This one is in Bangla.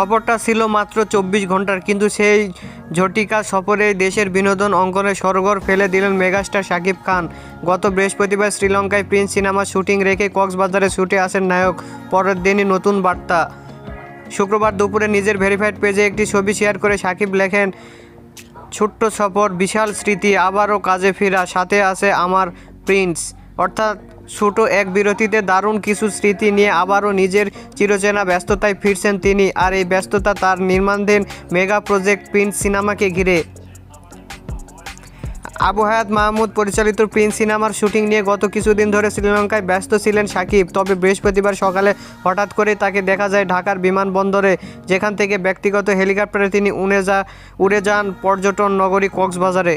সফরটা ছিল মাত্র চব্বিশ ঘণ্টার, কিন্তু সেই ঝটিকা সফরে দেশের বিনোদন অঙ্গনে সরগর ফেলে দিলেন মেগাস্টার শাকিব খান। গত বৃহস্পতিবার শ্রীলঙ্কায় প্রিন্স সিনেমার শুটিং রেখে কক্সবাজারে ছুটে আসেন নায়ক। পরের দিনই নতুন বার্তা। শুক্রবার দুপুরে নিজের ভেরিফাইড পেজে একটি ছবি শেয়ার করে সাকিব লেখেন, ছোট্ট সফর, বিশাল স্মৃতি, আবারও কাজে ফেরা, সাথে আছে আমার প্রিন্স। অর্থাৎ ছোট এক বিরতিতে দারুণ কিছু স্মৃতি নিয়ে আবারও নিজের চিরচেনা ব্যস্ততায় ফিরছেন তিনি আর এই ব্যস্ততা তার নির্মাণধীন মেগা প্রজেক্ট প্রিন্স সিনেমাকে ঘিরে। আবু হায়াত মাহমুদ পরিচালিত প্রিন্স সিনেমার শুটিং নিয়ে গত কিছুদিন ধরে শ্রীলঙ্কায় ব্যস্ত ছিলেন সাকিব, তবে বৃহস্পতিবার সকালে হঠাৎ করে তাকে দেখা যায় ঢাকার বিমানবন্দরে, যেখান থেকে ব্যক্তিগত হেলিকপ্টারে তিনি উড়ে যা উড়ে যান পর্যটন নগরী কক্সবাজারে।